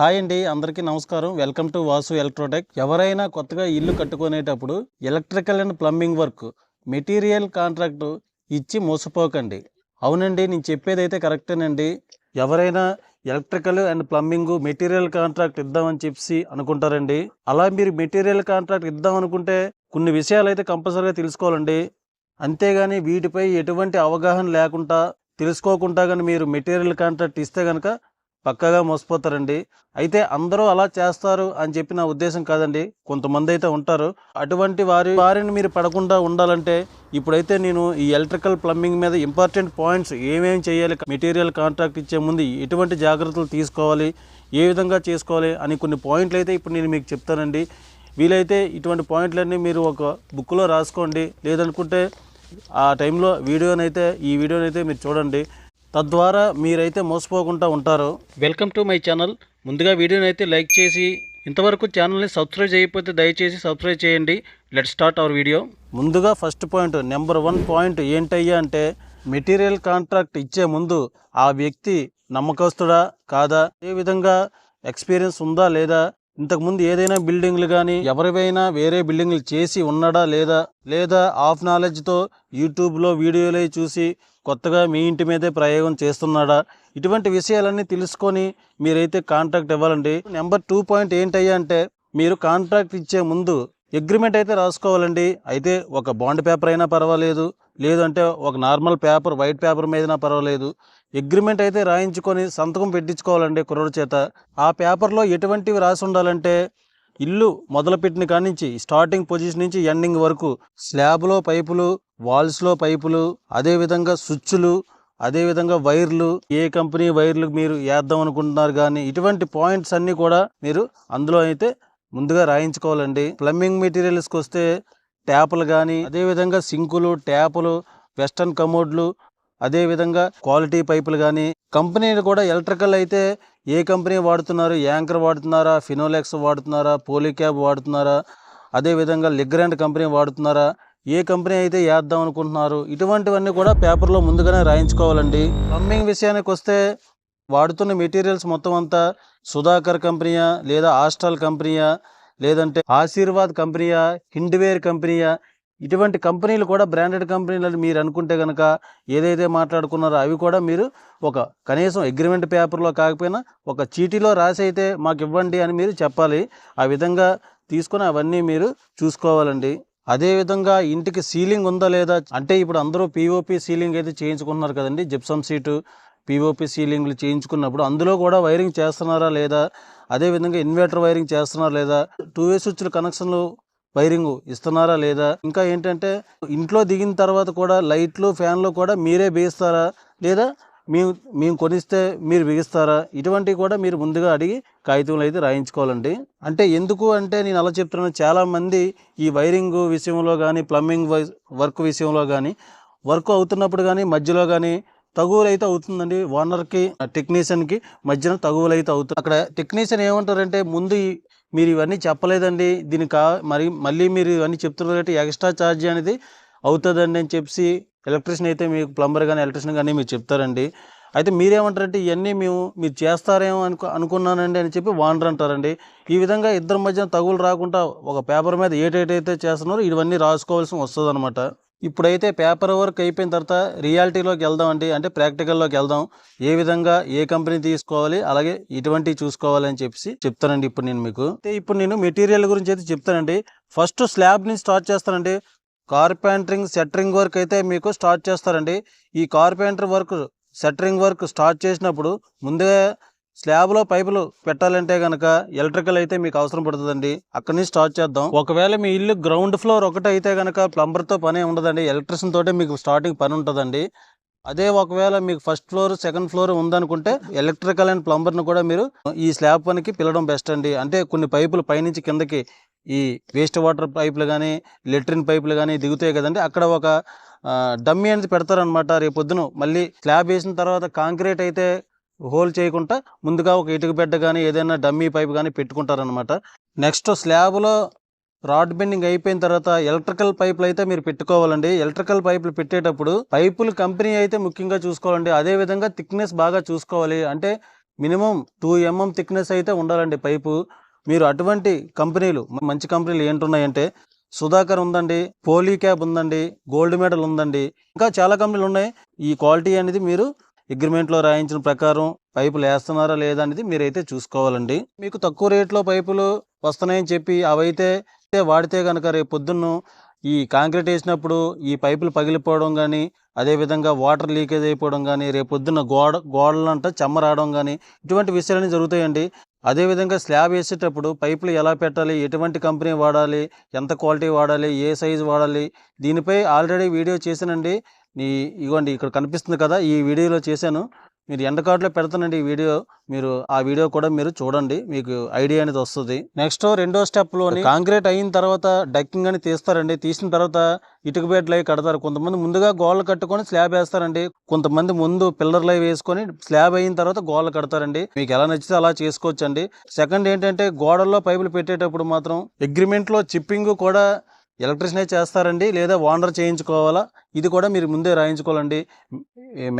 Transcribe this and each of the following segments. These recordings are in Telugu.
హాయ్ అండి అందరికీ నమస్కారం. Welcome to Vasu Electrotech. ఎవరైనా కొత్తగా ఇల్లు కట్టుకునేటప్పుడు electrical and plumbing work material contract ఇచ్చి మోసపోకండి. అవునండి నేను చెప్పేది అయితే కరెక్టేనండి. ఎవరైనా electrical and plumbing material contract ఇద్దామని చెప్పి అనుకుంటారండి. అలా మీరు మెటీరియల్ కాంట్రాక్ట్ ఇద్దాం అనుకుంటే కొన్ని విషయాలు అయితే కంపల్సరీగా తెలుసుకోవాలండి. అంతేగాని వీటిపై ఎటువంటి అవగాహన లేకుండా తెలుసుకోకుండా కానీ మీరు మెటీరియల్ కాంట్రాక్ట్ ఇస్తే కనుక పక్కగా మోసపోతారండి. అయితే అందరూ అలా చేస్తారు అని చెప్పి నా ఉద్దేశం కాదండి. కొంతమంది అయితే ఉంటారు. అటువంటి వారి వారిని మీరు పడకుండా ఉండాలంటే ఇప్పుడైతే నేను ఈ ఎలక్ట్రికల్ ప్లంబింగ్ మీద ఇంపార్టెంట్ పాయింట్స్ ఏమేమి చేయాలి మెటీరియల్ కాంట్రాక్ట్ ఇచ్చే ముందు ఎటువంటి జాగ్రత్తలు తీసుకోవాలి ఏ విధంగా చేసుకోవాలి అని కొన్ని పాయింట్లు అయితే ఇప్పుడు నేను మీకు చెప్తానండి. వీలైతే ఇటువంటి పాయింట్లన్నీ మీరు ఒక బుక్లో రాసుకోండి. లేదనుకుంటే ఆ టైంలో వీడియోనైతే ఈ వీడియోనైతే మీరు చూడండి. తద్వారా మీరైతే మోసపోకుండా ఉంటారు. వెల్కమ్ టు మై ఛానల్ ముందుగా వీడియోని అయితే లైక్ చేసి ఇంతవరకు ఛానల్ని సబ్స్క్రైబ్ చేయకపోతే దయచేసి సబ్స్క్రైబ్ చేయండి. లెట్ స్టార్ట్ అవర్ వీడియో ముందుగా first point number one point ఏంటయ్యా అంటే మెటీరియల్ కాంట్రాక్ట్ ఇచ్చే ముందు ఆ వ్యక్తి నమ్మకస్తుడా కాదా? ఏ విధంగా ఎక్స్పీరియన్స్ ఉందా లేదా? ఇంతకుముందు ఏదైనా బిల్డింగ్లు కానీ ఎవరివైనా వేరే బిల్డింగ్లు చేసి ఉన్నాడా లేదా? లేదా ఆఫ్ నాలెడ్జ్తో యూట్యూబ్లో వీడియోలు చూసి కొత్తగా మీ ఇంటి మీదే ప్రయోగం చేస్తున్నాడా? ఇటువంటి విషయాలన్నీ తెలుసుకొని మీరైతే కాంట్రాక్ట్ ఇవ్వాలండి. నెంబర్ టూ పాయింట్ ఏంటయ్యా అంటే మీరు కాంట్రాక్ట్ ఇచ్చే ముందు అగ్రిమెంట్ అయితే రాసుకోవాలండి. అయితే ఒక బాండ్ పేపర్ అయినా పర్వాలేదు లేదంటే ఒక నార్మల్ పేపర్ వైట్ పేపర్ మీదనా పర్వాలేదు. అగ్రిమెంట్ అయితే రాయించుకొని సంతకం పెట్టించుకోవాలండి కుర్రోడు చేత. ఆ పేపర్లో ఎటువంటివి రాసి ఉండాలంటే ఇల్లు మొదలుపెట్టిన కాడి నుంచి స్టార్టింగ్ పొజిషన్ నుంచి ఎండింగ్ వరకు స్లాబ్లో పైపులు వాల్స్లో పైపులు అదేవిధంగా స్విచ్లు అదేవిధంగా వైర్లు. ఏ కంపెనీ వైర్లు మీరు వేద్దాం అనుకుంటున్నారు కానీ ఇటువంటి పాయింట్స్ అన్నీ కూడా మీరు అందులో అయితే ముందుగా రాయించుకోవాలండి. ప్లంబింగ్ మెటీరియల్స్కి వస్తే ట్యాపులు కానీ అదేవిధంగా సింకులు ట్యాపులు వెస్టర్న్ కమోడ్లు అదేవిధంగా క్వాలిటీ పైపులు కానీ. కంపెనీలు కూడా ఎలక్ట్రికల్ అయితే ఏ కంపెనీ వాడుతున్నారు? యాంకర్ వాడుతున్నారా? ఫినోలెక్స్ వాడుతున్నారా? పోలీక్యాబ్ వాడుతున్నారా? అదేవిధంగా లిగ్రాండ్ కంపెనీ వాడుతున్నారా? ఏ కంపెనీ అయితే వేద్దాం అనుకుంటున్నారు ఇటువంటివన్నీ కూడా పేపర్లో ముందుగానే రాయించుకోవాలండి. ప్లంబింగ్ విషయానికి వస్తే వాడుతున్న మెటీరియల్స్ మొత్తం అంతా సుధాకర్ కంపెనీయా లేదా ఆస్ట్రాల్ కంపెనీయా లేదంటే ఆశీర్వాద్ కంపెనీయా హిండ్వేర్ కంపెనీయా? ఇటువంటి కంపెనీలు కూడా బ్రాండెడ్ కంపెనీలు మీరు అనుకుంటే కనుక ఏదైతే మాట్లాడుకున్నారో అవి కూడా మీరు ఒక కనీసం అగ్రిమెంట్ పేపర్లో కాకపోయినా ఒక చీటీలో రాసి అయితే మాకు ఇవ్వండి అని మీరు చెప్పాలి. ఆ విధంగా తీసుకుని అవన్నీ మీరు చూసుకోవాలండి. అదేవిధంగా ఇంటికి సీలింగ్ ఉందా లేదా? అంటే ఇప్పుడు అందరూ పీఓపీ సీలింగ్ అయితే చేయించుకున్నారు కదండి. జిప్సమ్ సీటు పీఓపీ సీలింగ్లు చేయించుకున్నప్పుడు అందులో కూడా వైరింగ్ చేస్తున్నారా లేదా? అదేవిధంగా ఇన్వర్టర్ వైరింగ్ చేస్తున్నారా లేదా? టూ వే స్విచ్ల కనెక్షన్లు వైరింగ్ ఇస్తున్నారా లేదా? ఇంకా ఏంటంటే ఇంట్లో దిగిన తర్వాత కూడా లైట్లు ఫ్యాన్లు కూడా మీరే బిగిస్తారా లేదా? మేము మేము కొనిస్తే మీరు బిగిస్తారా? ఇటువంటివి కూడా మీరు ముందుగా అడిగి కాగితంలో అయితే రాయించుకోవాలండి. అంటే ఎందుకు అంటే నేను అలా చెప్తున్నాను చాలామంది ఈ వైరింగ్ విషయంలో కానీ ప్లంబింగ్ వర్క్ విషయంలో కానీ వర్క్ అవుతున్నప్పుడు కానీ మధ్యలో కానీ తగువులు అయితే అవుతుందండి. ఓనర్కి టెక్నీషియన్కి మధ్యన తగువులు అయితే అవుతుంది అక్కడ టెక్నీషియన్ ఏమంటారంటే ముందు మీరు ఇవన్నీ చెప్పలేదండి. దీనికి కా మరి మళ్ళీ మీరు ఇవన్నీ చెప్తున్నారు ఎక్స్ట్రా ఛార్జ్ అనేది అవుతుందండి అని చెప్పి ఎలక్ట్రీషియన్ అయితే మీకు ప్లంబర్ కానీ ఎలక్ట్రీషియన్ కానీ మీరు చెప్తారండి. అయితే మీరేమంటారంటే ఇవన్నీ మేము మీరు చేస్తారేమో అనుకు అనుకున్నానండి అని చెప్పి వానర్ అంటారండి. ఈ విధంగా ఇద్దరి మధ్యన తగులు రాకుండా ఒక పేపర్ మీద ఏటేటైతే చేస్తున్నారో ఇవన్నీ రాసుకోవాల్సి వస్తుంది అనమాట ఇప్పుడైతే పేపర్ వర్క్ అయిపోయిన తర్వాత రియాలిటీలోకి వెళ్దాం అండి అంటే ప్రాక్టికల్లోకి వెళ్దాం. ఏ విధంగా ఏ కంపెనీ తీసుకోవాలి అలాగే ఇటువంటివి చూసుకోవాలి అని చెప్పి చెప్తానండి ఇప్పుడు నేను మీకు. అయితే ఇప్పుడు నేను మెటీరియల్ గురించి అయితే చెప్తానండి. ఫస్ట్ స్లాబ్ నుంచి స్టార్ట్ చేస్తానండి. కార్పెంటరింగ్ సెటరింగ్ వర్క్ అయితే మీకు స్టార్ట్ చేస్తారండి. ఈ carpenter work centering work start చేసినప్పుడు ముందుగా స్లాబ్లో పైపులు పెట్టాలంటే కనుక ఎలక్ట్రికల్ అయితే మీకు అవసరం పడుతుందండి. అక్కడి నుంచి స్టార్ట్ చేద్దాం. ఒకవేళ మీ ఇల్లు గ్రౌండ్ ఫ్లోర్ ఒకటి అయితే కనుక ప్లంబర్తో పనే ఉండదండి. ఎలక్ట్రిషియన్ తోటే మీకు స్టార్టింగ్ పని ఉంటుందండి. అదే ఒకవేళ మీకు ఫస్ట్ ఫ్లోర్ సెకండ్ ఫ్లోర్ ఉందనుకుంటే ఎలక్ట్రికల్ అండ్ ప్లంబర్ను కూడా మీరు ఈ స్లాబ్ పనికి పిలవడం బెస్ట్ అండి. అంటే కొన్ని పైపులు పైనుంచి కిందకి ఈ వేస్ట్ వాటర్ పైపులు కానీ లెట్రిన్ పైపులు కానీ దిగుతాయి కదండి. అక్కడ ఒక డమ్మీ అనేది పెడతారనమాట రేపు పొద్దున మళ్ళీ స్లాబ్ వేసిన తర్వాత కాంక్రీట్ అయితే హోల్ చేయకుండా ముందుగా ఒక ఇటుక బెడ్ కానీ ఏదైనా డమ్మీ పైప్ కానీ పెట్టుకుంటారనమాట నెక్స్ట్ స్లాబ్లో రాడ్ బెండింగ్ అయిపోయిన తర్వాత ఎలక్ట్రికల్ పైపులు అయితే మీరు పెట్టుకోవాలండి. ఎలక్ట్రికల్ పైపులు పెట్టేటప్పుడు పైపులు కంపెనీ అయితే ముఖ్యంగా చూసుకోవాలండి. అదే విధంగా థిక్నెస్ బాగా చూసుకోవాలి. అంటే మినిమం టూ ఎంఎం థిక్నెస్ అయితే ఉండాలండి పైపు. మీరు అటువంటి కంపెనీలు మంచి కంపెనీలు ఏంటున్నాయంటే సుధాకర్ ఉందండి పోలీ క్యాబ్ ఉందండి గోల్డ్ మెడల్ ఉందండి. ఇంకా చాలా కంపెనీలు ఉన్నాయి. ఈ క్వాలిటీ అనేది మీరు అగ్రిమెంట్లో రాయించిన ప్రకారం పైపులు వేస్తున్నారా లేదా అనేది మీరైతే చూసుకోవాలండి. మీకు తక్కువ రేట్లో పైపులు వస్తున్నాయని చెప్పి అవైతే వాడితే కనుక రేపు పొద్దున్న ఈ కాంక్రీట్ వేసినప్పుడు ఈ పైపులు పగిలిపోవడం కానీ అదేవిధంగా వాటర్ లీకేజ్ అయిపోవడం కానీ రేపు పొద్దున్న గోడ గోడలంట చెమ్మ రావడం కానీ ఇటువంటి విషయాలన్నీ జరుగుతాయండి. అదేవిధంగా స్లాబ్ వేసేటప్పుడు పైపులు ఎలా పెట్టాలి ఎటువంటి కంపెనీ వాడాలి ఎంత క్వాలిటీ వాడాలి ఏ సైజు వాడాలి దీనిపై ఆల్రెడీ వీడియో చేశానండి. ఈ ఇగోండి ఇక్కడ కనిపిస్తుంది కదా ఈ వీడియోలో చేశాను. మీరు ఎండ కార్డులో పెడతానండి ఈ వీడియో మీరు ఆ వీడియో కూడా మీరు చూడండి మీకు ఐడియా అనేది వస్తుంది. నెక్స్ట్ రెండో స్టెప్లోని కాంక్రీట్ అయిన తర్వాత డక్కింగ్ అని తీస్తారండి. తీసిన తర్వాత ఇటుక బెడ్లు అవి కడతారు. కొంతమంది ముందుగా గోడలు కట్టుకొని స్లాబ్ వేస్తారండి. కొంతమంది ముందు పిల్లర్లు అవి వేసుకొని స్లాబ్ అయిన తర్వాత గోడలు కడతారండి. మీకు ఎలా నచ్చితే అలా చేసుకోవచ్చు అండి సెకండ్ ఏంటంటే గోడల్లో పైపులు పెట్టేటప్పుడు మాత్రం అగ్రిమెంట్లో చిప్పింగ్ కూడా ఎలక్ట్రిషనే చేస్తారండి లేదా ఓనర్ చేయించుకోవాలా? ఇది కూడా మీరు ముందే రాయించుకోవాలండి.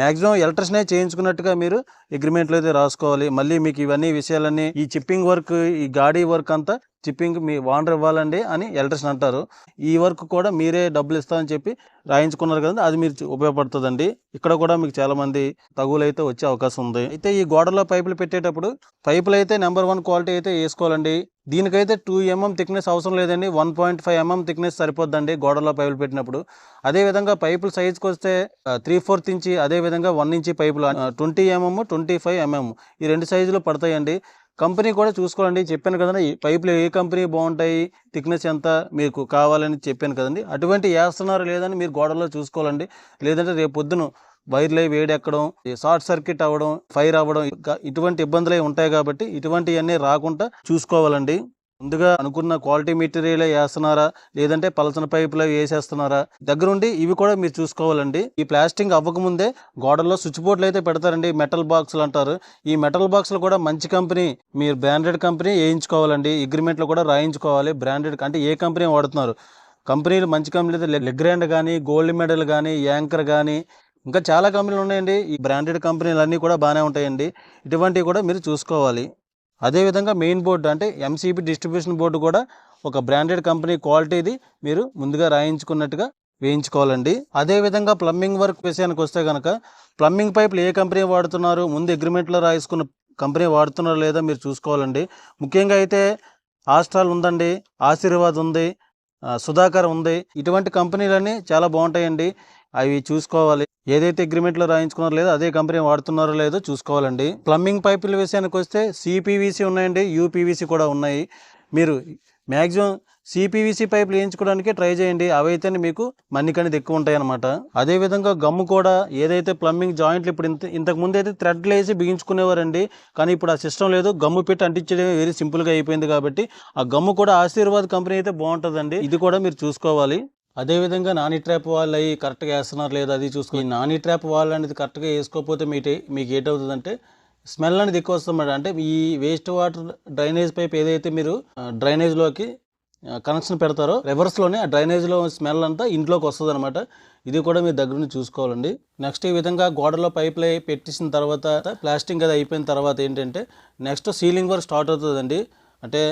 మ్యాక్సిమం ఎలక్ట్రిషనే చేయించుకున్నట్టుగా మీరు అగ్రిమెంట్లో అయితే రాసుకోవాలి. మళ్ళీ మీకు ఇవన్నీ విషయాలన్నీ ఈ చిప్పింగ్ వర్క్ ఈ గాడీ వర్క్ అంతా చిప్పింగ్ మీ ఓనర్ ఇవ్వాలండి అని ఎలక్ట్రిషన్ అంటారు. ఈ వర్క్ కూడా మీరే డబ్బులు ఇస్తామని చెప్పి రాయించుకున్నారు కదండి. అది మీరు ఉపయోగపడుతుందండి. ఇక్కడ కూడా మీకు చాలామంది తగులు అయితే వచ్చే అవకాశం ఉంది. అయితే ఈ గోడలో పైపులు పెట్టేటప్పుడు పైపులు అయితే నెంబర్ వన్ క్వాలిటీ అయితే వేసుకోవాలండి. దీనికైతే టూ ఎంఎం థిక్నెస్ అవసరం లేదండి. One point five MM thickness సరిపోద్దండి గోడలో పైపులు పెట్టినప్పుడు. అదే విధంగా పైపులు సైజ్కి వస్తే త్రీ ఫోర్త్ ఇంచి అదే విధంగా వన్ ఇంచి పైపులు twenty MM twenty five MM ఈ రెండు సైజులు పడతాయండి. కంపెనీ కూడా చూసుకోవాలండి. చెప్పాను కదండి ఈ పైపులు ఏ కంపెనీ బాగుంటాయి థిక్నెస్ ఎంత మీకు కావాలని చెప్పాను కదండి. అటువంటి వేస్తున్నారు లేదని మీరు గోడలో చూసుకోవాలండి. లేదంటే రేపు పొద్దున వైర్లు అవి వేడెక్కడం ఈ షార్ట్ సర్క్యూట్ అవ్వడం ఫైర్ అవ్వడం ఇటువంటి ఇబ్బందులు అవి ఉంటాయి కాబట్టి ఇటువంటివన్నీ రాకుండా చూసుకోవాలండి. ముందుగా అనుకున్న క్వాలిటీ మెటీరియల్ వేస్తున్నారా? లేదంటే పలసన పైపులు అవి వేసేస్తున్నారా? దగ్గరుండి ఇవి కూడా మీరు చూసుకోవాలండి. ఈ ప్లాస్టింగ్ అవ్వకముందే గోడల్లో స్విచ్ బోర్డులు అయితే పెడతారండి. మెటల్ బాక్సులు అంటారు. ఈ మెటల్ బాక్సులు కూడా మంచి కంపెనీ. మీరు బ్రాండెడ్ కంపెనీ వేయించుకోవాలండి. అగ్రిమెంట్లో కూడా రాయించుకోవాలి. బ్రాండెడ్ అంటే ఏ కంపెనీ వాడుతున్నారు? కంపెనీలు మంచి కంపెనీలు అయితే లెగ్రాండ్ కానీ గోల్డ్ మెడల్ కానీ యాంకర్ కానీ ఇంకా చాలా కంపెనీలు ఉన్నాయండి. ఈ బ్రాండెడ్ కంపెనీలు అన్నీ కూడా బాగానే ఉంటాయండి. ఇటువంటివి కూడా మీరు చూసుకోవాలి. అదేవిధంగా మెయిన్ బోర్డు అంటే ఎంసీబీ డిస్ట్రిబ్యూషన్ బోర్డు కూడా ఒక బ్రాండెడ్ కంపెనీ క్వాలిటీది మీరు ముందుగా రాయించుకున్నట్టుగా వేయించుకోవాలండి. అదేవిధంగా ప్లంబింగ్ వర్క్ విషయానికి వస్తే కనుక ప్లంబింగ్ పైపులు ఏ కంపెనీ వాడుతున్నారు ముందు అగ్రిమెంట్లో రాయించుకున్న కంపెనీ వాడుతున్నారో లేదో మీరు చూసుకోవాలండి. ముఖ్యంగా అయితే ఆస్ట్రాల్ ఉందండి ఆశీర్వాద్ ఉంది సుధాకర్ ఉంది. ఇటువంటి కంపెనీలన్నీ చాలా బాగుంటాయండి. అవి చూసుకోవాలి. ఏదైతే అగ్రిమెంట్లో రాయించుకున్నారో లేదో అదే కంపెనీ వాడుతున్నారో లేదో చూసుకోవాలండి. ప్లంబింగ్ పైపుల విషయానికి వస్తే సిపివిసి ఉన్నాయండి. యూపీవీసీ కూడా ఉన్నాయి. మీరు మ్యాక్సిమం సిపివిసి పైపులు వేయించుకోవడానికి ట్రై చేయండి. అవైతే మీకు మన్నికనేది ఎక్కువ ఉంటాయి అనమాట అదేవిధంగా గమ్ము కూడా ఏదైతే ప్లంబింగ్ జాయింట్లు ఇప్పుడు ఇంత ఇంతకు ముందు అయితే థ్రెడ్లు వేసి బిగించుకునేవారండి. కానీ ఇప్పుడు ఆ సిస్టమ్ లేదు. గమ్ము పెట్టి అంటించడం వెరీ సింపుల్గా అయిపోయింది కాబట్టి ఆ గమ్ము కూడా ఆశీర్వాద్ కంపెనీ అయితే బాగుంటుందండి. ఇది కూడా మీరు చూసుకోవాలి. అదేవిధంగా నాని ట్రాప్ వాళ్ళు అవి కరెక్ట్గా వేస్తున్నారు లేదా అది చూసుకుని నాని ట్రాప్ వాళ్ళు అనేది కరెక్ట్గా వేసుకోకపోతే మీకు మీకు ఏంటవుతుందంటే స్మెల్ అనేది ఎక్కువ వస్తుంది అంటే ఈ వేస్ట్ వాటర్ డ్రైనేజ్ పైప్ ఏదైతే మీరు డ్రైనేజ్లోకి కనెక్షన్ పెడతారో రివర్స్లోనే ఆ డ్రైనేజ్లో స్మెల్ అంతా ఇంట్లోకి వస్తుంది అనమాట ఇది కూడా మీరు దగ్గర నుంచి చూసుకోవాలండి. నెక్స్ట్ ఈ విధంగా గోడలో పైపులు పెట్టించిన పెట్టేసిన తర్వాత ప్లాస్టింగ్ అది అయిపోయిన తర్వాత ఏంటంటే నెక్స్ట్ సీలింగ్ వర్క్ స్టార్ట్ అవుతుందండి. అంటే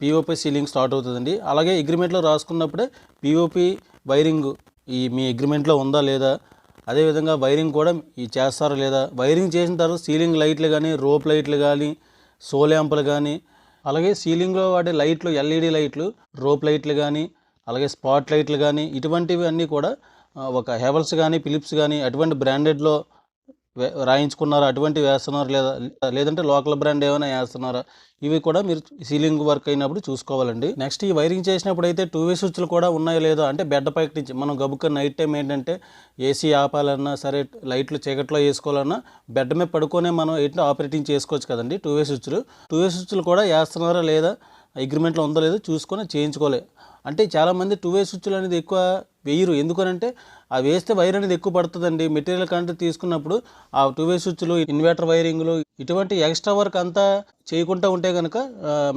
పిఓపి సీలింగ్ స్టార్ట్ అవుతుందండి. అలాగే అగ్రిమెంట్లో రాసుకున్నప్పుడే పిఓపి వైరింగ్ ఈ మీ అగ్రిమెంట్లో ఉందా లేదా? అదేవిధంగా వైరింగ్ కూడా ఈ చేస్తారా లేదా? వైరింగ్ చేసిన తర్వాత సీలింగ్ లైట్లు కానీ రోప్ లైట్లు కానీ సోల్యాంపులు కానీ అలాగే సీలింగ్లో వాడే లైట్లు ఎల్ఈడి లైట్లు రోప్ లైట్లు కానీ అలాగే స్పాట్ లైట్లు కానీ ఇటువంటివి అన్నీ కూడా ఒక హెవల్స్ కానీ ఫిలిప్స్ కానీ అటువంటి బ్రాండెడ్లో రాయించుకున్నారా? అటువంటి వేస్తున్నారు లేదా? లేదంటే లోకల్ బ్రాండ్ ఏమైనా వేస్తున్నారా? ఇవి కూడా మీరు సీలింగ్ వర్క్ అయినప్పుడు చూసుకోవాలండి. నెక్స్ట్ ఈ వైరింగ్ చేసినప్పుడు అయితే టూ వే స్విచ్లు కూడా ఉన్నాయో లేదో అంటే బెడ్ పైకి నుంచి మనం గబుక్క నైట్ టైం ఏంటంటే ఏసీ ఆపాలన్నా సరే లైట్లు చీకట్లో వేసుకోవాలన్నా బెడ్ మీద పడుకొనే మనం ఏంటో ఆపరేటింగ్ చేసుకోవచ్చు కదండి టూ వే స్విచ్లు. టూ వే స్విచ్లు కూడా వేస్తున్నారా లేదా? అగ్రిమెంట్లో ఉందో లేదో చూసుకొని చేయించుకోలేదు అంటే చాలామంది టూ వే స్విచ్లు అనేది ఎక్కువ వేయరు. ఎందుకనంటే ఆ వేస్తే వైర్ అనేది ఎక్కువ పడుతుందండి. మెటీరియల్ కంటే తీసుకున్నప్పుడు ఆ టూ వే స్విచ్లు ఇన్వర్టర్ వైరింగ్లు ఇటువంటి ఎక్స్ట్రా వర్క్ అంతా చేయకుండా ఉంటే కనుక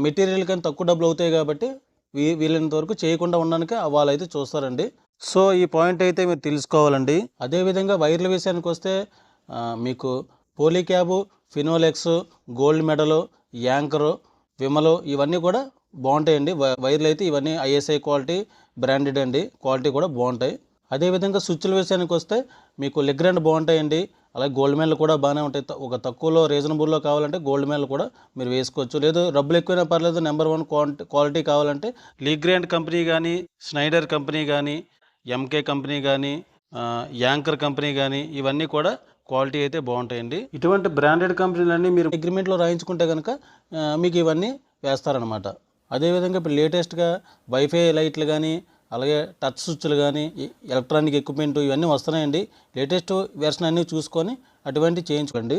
మెటీరియల్ కానీ తక్కువ డబ్బులు అవుతాయి కాబట్టి వీ వీలైనంత వరకు చేయకుండా ఉండడానికి వాళ్ళైతే చూస్తారండి. సో ఈ పాయింట్ అయితే మీరు తెలుసుకోవాలండి. అదేవిధంగా వైర్ల విషయానికి వస్తే మీకు Polycab Finolex gold medal Anchor విమలు ఇవన్నీ కూడా బాగుంటాయండి. వైర్లు అయితే ఇవన్నీ ఐఎస్ఐ క్వాలిటీ బ్రాండెడ్ అండి. క్వాలిటీ కూడా బాగుంటాయి. అదేవిధంగా స్విచ్ల విషయానికి వస్తే మీకు లెగ్రాండ్ బాగుంటాయండి. అలాగే గోల్డ్ మెయిన్లు కూడా బాగానే ఉంటాయి. ఒక తక్కువలో రీజనబుల్లో కావాలంటే గోల్డ్ మెయిన్లు కూడా మీరు వేసుకోవచ్చు. లేదు డబ్బులు ఎక్కువైనా పర్లేదు నెంబర్ వన్ క్వాలిటీ క్వాలిటీ కావాలంటే లీగ్రాండ్ కంపెనీ కానీ స్నైడర్ కంపెనీ కానీ ఎంకే కంపెనీ కానీ యాంకర్ కంపెనీ కానీ ఇవన్నీ కూడా క్వాలిటీ అయితే బాగుంటాయండి. ఇటువంటి బ్రాండెడ్ కంపెనీలన్నీ మీరు అగ్రిమెంట్లో రాయించుకుంటే కనుక మీకు ఇవన్నీ వేస్తారనమాట అదేవిధంగా ఇప్పుడు లేటెస్ట్గా వైఫై లైట్లు కానీ అలాగే టచ్ స్విచ్లు కానీ ఎలక్ట్రానిక్ ఎక్విప్మెంట్ ఇవన్నీ వస్తున్నాయండి. లేటెస్ట్ వెర్షన్ అన్నీ చూసుకొని అటువంటి చేయించుకోండి.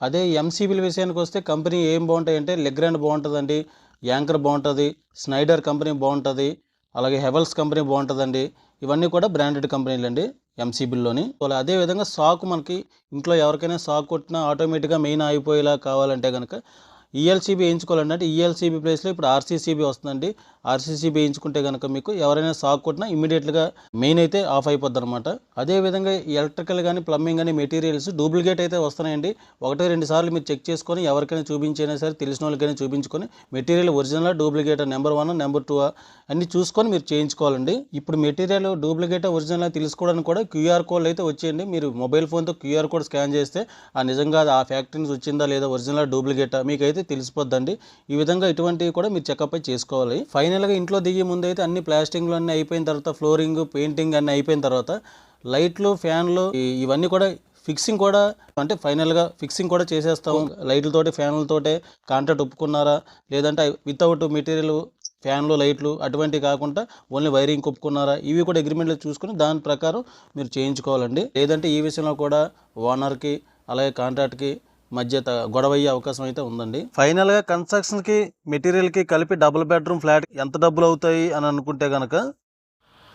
అదే ఎంసీబీల విషయానికి వస్తే కంపెనీ ఏం బాగుంటాయంటే లెగ్రాండ్ బాగుంటుందండి యాంకర్ బాగుంటుంది స్నైడర్ కంపెనీ బాగుంటుంది అలాగే హెవెల్స్ కంపెనీ బాగుంటుందండి. ఇవన్నీ కూడా బ్రాండెడ్ కంపెనీలు అండి ఎంసీబీల్లోని అలా అదేవిధంగా సాకు సాక్ మనకి ఇంట్లో ఎవరికైనా సాక్ కొట్టినా ఆటోమేటిక్గా మెయిన్ అయిపోయేలా కావాలంటే కనుక ఈఎల్సీబీ వేయించుకోవాలంటే ఈఎల్సీబీ ప్లేస్లో ఇప్పుడు ఆర్సీసీబీ వస్తుందండి. ఆర్సీసీబీ వేయించుకుంటే కనుక మీకు ఎవరైనా సాక్ కొట్టినా ఇమీడియట్గా మెయిన్ అయితే ఆఫ్ అయిపోద్ది అనమాట అదేవిధంగా ఎలక్ట్రికల్ కానీ ప్లంబింగ్ కానీ మెటీరియల్స్ డూప్లికేట్ అయితే వస్తున్నాయండి. ఒకటి రెండు సార్లు మీరు చెక్ చేసుకొని ఎవరికైనా చూపించైనా సరే తెలిసిన వాళ్ళకైనా చూపించుకొని material original duplicate number one number two అన్నీ చూసుకొని మీరు చేయించుకోవాలండి. ఇప్పుడు మెటీరియల్ డూప్లికేట్ ఒరిజినల్ తెలుసుకోవడానికి కూడా క్యూఆర్ కోడ్ అయితే వచ్చేయండి. మీరు మొబైల్ ఫోన్తో క్యూఆర్ కోడ్ స్కాన్ చేస్తే ఆ నిజంగా అది ఆ ఫ్యాక్టరీ నుంచి వచ్చిందా లేదా ఒరిజినల్ డూప్లికేటా మీకైతే తెలిసిపోద్దండి. ఈ విధంగా ఇటువంటివి కూడా మీరు చెకప్ అయి చేసుకోవాలి. ఫైనల్గా ఇంట్లో దిగే ముందు అయితే అన్ని ప్లాస్టింగ్లు అన్నీ అయిపోయిన తర్వాత ఫ్లోరింగ్ పెయింటింగ్ అన్నీ అయిపోయిన తర్వాత లైట్లు ఫ్యాన్లు ఇవన్నీ కూడా ఫిక్సింగ్ కూడా అంటే ఫైనల్గా ఫిక్సింగ్ కూడా చేసేస్తాం లైట్లతోటి ఫ్యాన్లతోటే కాంట్రాక్ట్ ఒప్పుకున్నారా? లేదంటే వితౌట్ మెటీరియల్ ఫ్యాన్లు లైట్లు అటువంటివి కాకుండా ఓన్లీ వైరింగ్ ఒప్పుకున్నారా ఇవి కూడా అగ్రిమెంట్లో చూసుకుని దాని ప్రకారం మీరు చేయించుకోవాలండి. లేదంటే ఈ విషయంలో కూడా ఓనర్కి అలాగే కాంట్రాక్ట్కి మధ్య త- గొడవ అయ్యే అవకాశం అయితే ఉందండి. ఫైనల్గా కన్స్ట్రక్షన్కి మెటీరియల్కి కలిపి డబుల్ బెడ్రూమ్ ఫ్లాట్ ఎంత డబ్బులు అవుతాయి అని అనుకుంటే కనుక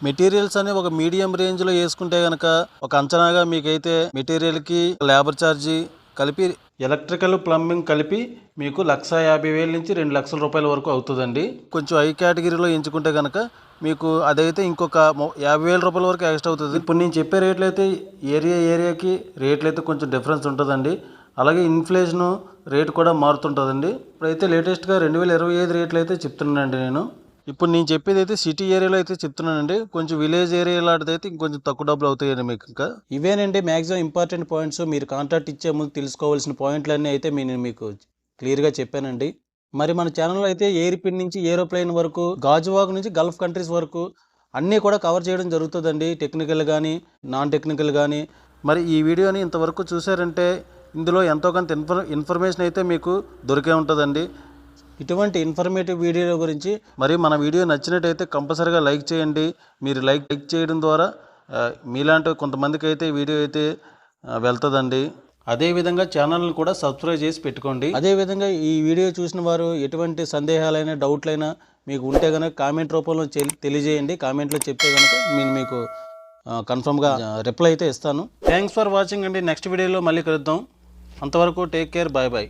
మెటీరియల్స్ అని ఒక మీడియం రేంజ్లో వేసుకుంటే కనుక ఒక అంచనాగా మీకైతే మెటీరియల్కి లేబర్ ఛార్జీ కలిపి ఎలక్ట్రికల్ ప్లంబింగ్ కలిపి మీకు లక్ష యాభై వేల నుంచి రెండు లక్షల రూపాయల వరకు అవుతుందండి. కొంచెం ఐ కేటగిరీలో ఎంచుకుంటే కనుక మీకు అదైతే ఇంకొక యాభై వేల రూపాయల వరకు ఎక్స్ట్రా అవుతుంది. ఇప్పుడు నేను చెప్పే రేట్లు అయితే ఏరియా ఏరియాకి రేట్లు అయితే కొంచెం డిఫరెన్స్ ఉంటుందండి. అలాగే ఇన్ఫ్లేషను రేటు కూడా మారుతుంటుందండి. ఇప్పుడైతే లేటెస్ట్గా రెండు వేల ఇరవై ఐదు రేట్లు అయితే చెప్తున్నానండి నేను. ఇప్పుడు నేను చెప్పేది అయితే సిటీ ఏరియాలో అయితే చెప్తున్నానండి. కొంచెం విలేజ్ ఏరియా లాంటిది అయితే ఇంకొంచెం తక్కువ డబ్బులు అవుతాయండి మీకు ఇంకా. ఇవేనండి మ్యాక్సిమం ఇంపార్టెంట్ పాయింట్స్. మీరు కాంట్రాక్ట్ ఇచ్చే ముందు తెలుసుకోవాల్సిన పాయింట్లన్నీ అయితే నేను మీకు క్లియర్గా చెప్పానండి. మరి మన ఛానల్లో అయితే ఎయిర్పిన్ నుంచి ఏరోప్లేన్ వరకు గాజువాక్ నుంచి గల్ఫ్ కంట్రీస్ వరకు అన్నీ కూడా కవర్ చేయడం జరుగుతుందండి. టెక్నికల్ కానీ నాన్ టెక్నికల్ కానీ. మరి ఈ వీడియోని ఇంతవరకు చూసారంటే ఇందులో ఎంతో కొంత ఇన్ఫర్ ఇన్ఫర్మేషన్ అయితే మీకు దొరికే ఉంటుందండి. ఇటువంటి ఇన్ఫర్మేటివ్ వీడియోల గురించి మరి మన వీడియో నచ్చినట్టయితే కంపల్సరీగా లైక్ చేయండి. మీరు లైక్ లైక్ చేయడం ద్వారా మీలాంటి కొంతమందికి అయితే వీడియో అయితే వెళ్తుందండి. అదేవిధంగా ఛానల్ని కూడా సబ్స్క్రైబ్ చేసి పెట్టుకోండి. అదేవిధంగా ఈ వీడియో చూసిన వారు ఎటువంటి సందేహాలైనా డౌట్లైనా మీకు ఉంటే కనుక కామెంట్ రూపంలో తెలియజేయండి. కామెంట్లో చెప్తే కనుక నేను మీకు కన్ఫర్మ్గా రిప్లై అయితే ఇస్తాను. థ్యాంక్స్ ఫర్ వాచింగ్ అండి. నెక్స్ట్ వీడియోలో మళ్ళీ కలుద్దాం. అంతవరకు టేక్ కేర్ బాయ్ బాయ్.